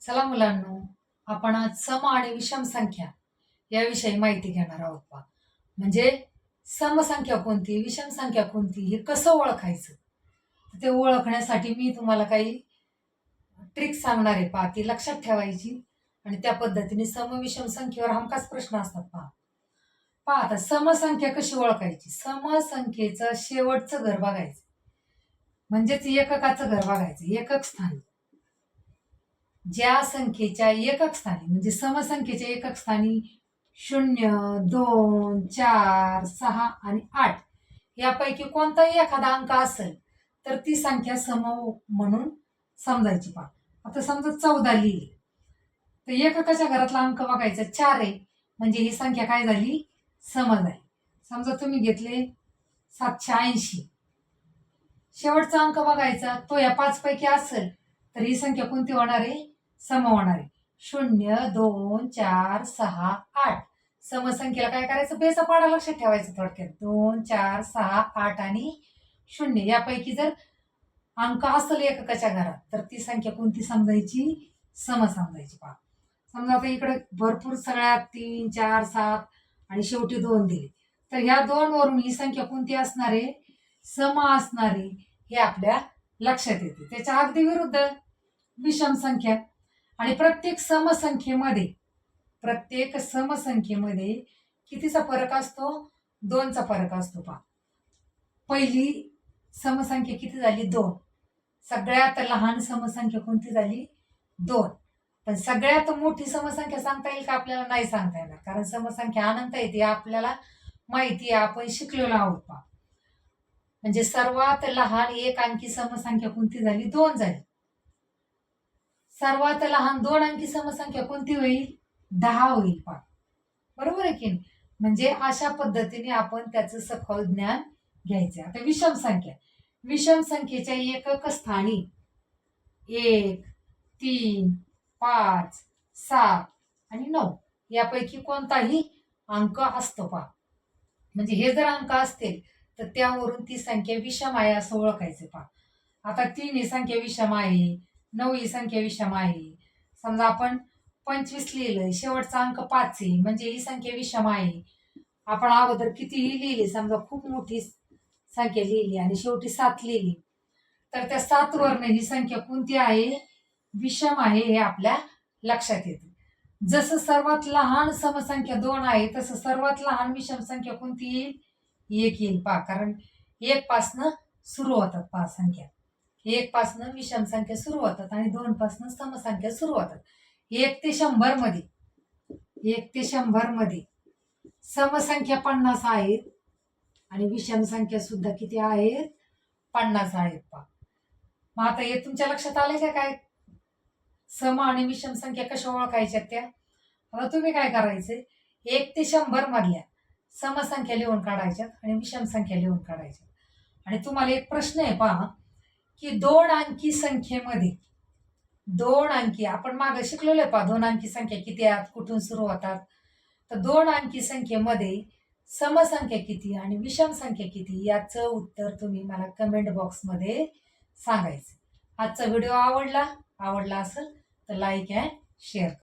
चला मुलांनो आपण आज सम आणि विषम संख्या याविषयी माहिती घेणार आहोत पा म्हणजे समसंख्या कोणती विषम संख्या कोणती हे कसं ओळखायचं? ते ओळखण्यासाठी मी तुम्हाला काही ट्रिक सांगणार आहे पहा. ती लक्षात ठेवायची आणि त्या पद्धतीने सम विषम संख्येवर हमखास प्रश्न असतात पहा. पहा आता समसंख्या कशी ओळखायची? समसंख्येचं शेवटचं घर बघायचं. म्हणजेच एककाचं घर बघायचं एकक स्थानी. ज्या संख्येच्या एकक स्थानी म्हणजे समसंख्येच्या एकक स्थानी शून्य दोन चार सहा आणि आठ यापैकी कोणताही एखादा अंक असेल तर ती संख्या सम म्हणून समजायची पा आता समजा चौदा लिहिली. तर एककाच्या घरातला अंक बघायचा चार आहे. म्हणजे ही संख्या काय झाली? समज आहे समजा तुम्ही घेतले सातशे ऐंशी. शेवटचा अंक बघायचा तो या पाचपैकी असेल तर ही संख्या कोणती होणार आहे? सम शून्य दोन चार सहा आठ. समसंख्येला काय करायचं? बेस पाडा लक्षात ठेवायचं थोडक्यात. दोन चार सहा आठ आणि शून्य. यापैकी जर अंक असेल एककाच्या घरात तर ती संख्या कोणती समजायची? सम समजायची पहा. समजा आता इकडे भरपूर सगळ्यात तीन चार सात आणि शेवटी दोन दिले. तर ह्या दोन वरून ही संख्या कोणती असणार? आहे सम असणारी. हे आपल्या लक्षात येते. त्याच्या अगदी विरुद्ध विषम संख्या आणि प्रत्येक समसंख्येमध्ये प्रत्येक समसंख्येमध्ये कितीचा फरक असतो? दोनचा फरक असतो पहा. पहिली समसंख्या किती झाली? दोन. सगळ्यात लहान समसंख्या कोणती झाली? दोन. पण सगळ्यात मोठी समसंख्या सांगता येईल का आपल्याला? नाही सांगता येणार. कारण समसंख्या अनंत येते आपल्याला माहिती आहे. आपण शिकलेलो आहोत पहा. म्हणजे सर्वात लहान एक अंकी समसंख्या कोणती झाली? दोन झाली. सर्वात लहान दोन अंकी समसंख्या कोणती होईल? दहा होईल पा बरोबर आहे की नाही? म्हणजे अशा पद्धतीने आपण त्याचं सखोल ज्ञान घ्यायचं. आता विषम संख्या. विषम संख्येच्या एकक स्थानी एक तीन पाच सात आणि नऊ यापैकी कोणताही अंक असतो पा म्हणजे हे जर अंक असतील तर त्यावरून ती संख्या विषम आहे असं ओळखायचं पा आता तीन ही संख्या विषम आहे. नऊ ही संख्या विषम आहे. समजा आपण पंचवीस लिहिलंय शेवटचा अंक पाच आहे म्हणजे ही संख्या विषम आहे. आपण अगोदर कितीही लिहिली समजा खूप मोठी संख्या लिहिली आणि शेवटी सात लिहिली. तर त्या सात वर्ण ही संख्या कोणती आहे? विषम आहे हे आपल्या लक्षात येते. जसं सर्वात लहान समसंख्या दोन आहे तसं सर्वात लहान विषम संख्या कोणती येईल? एक येईल पा कारण एक पासनं सुरू होतात पाच संख्या. एक पासनं विषम संख्या सुरू होतात आणि दोन पासनं समसंख्या सुरू होतात. एक ते शंभरमध्ये. एक ते शंभरमध्ये. समसंख्या पन्नास आहेत. आणि विषम संख्या सुद्धा किती आहेत? पन्नास आहेत पा मग आता हे तुमच्या लक्षात आले का काय? सम आणि विषम संख्या कशा ओळखायच्या त्या? आता तुम्ही काय करायचे एक ते शंभर मधल्या समसंख्या लिहून काढायच्यात आणि विषम संख्या लिहून काढायच्या आणि तुम्हाला एक प्रश्न आहे पहा. की दोन अंकी संख्येमध्ये. दोन अंकी. आपण मागे शिकलेलो आहे पा दोन अंकी संख्या किती आहेत कुठून सुरू होतात. तर दोन अंकी संख्येमध्ये समसंख्या किती आणि विषम संख्या किती याचं उत्तर तुम्ही मला कमेंट बॉक्समध्ये सांगायचं आजचा व्हिडिओ आवडला? आवडला असेल तर लाईक अँड शेअर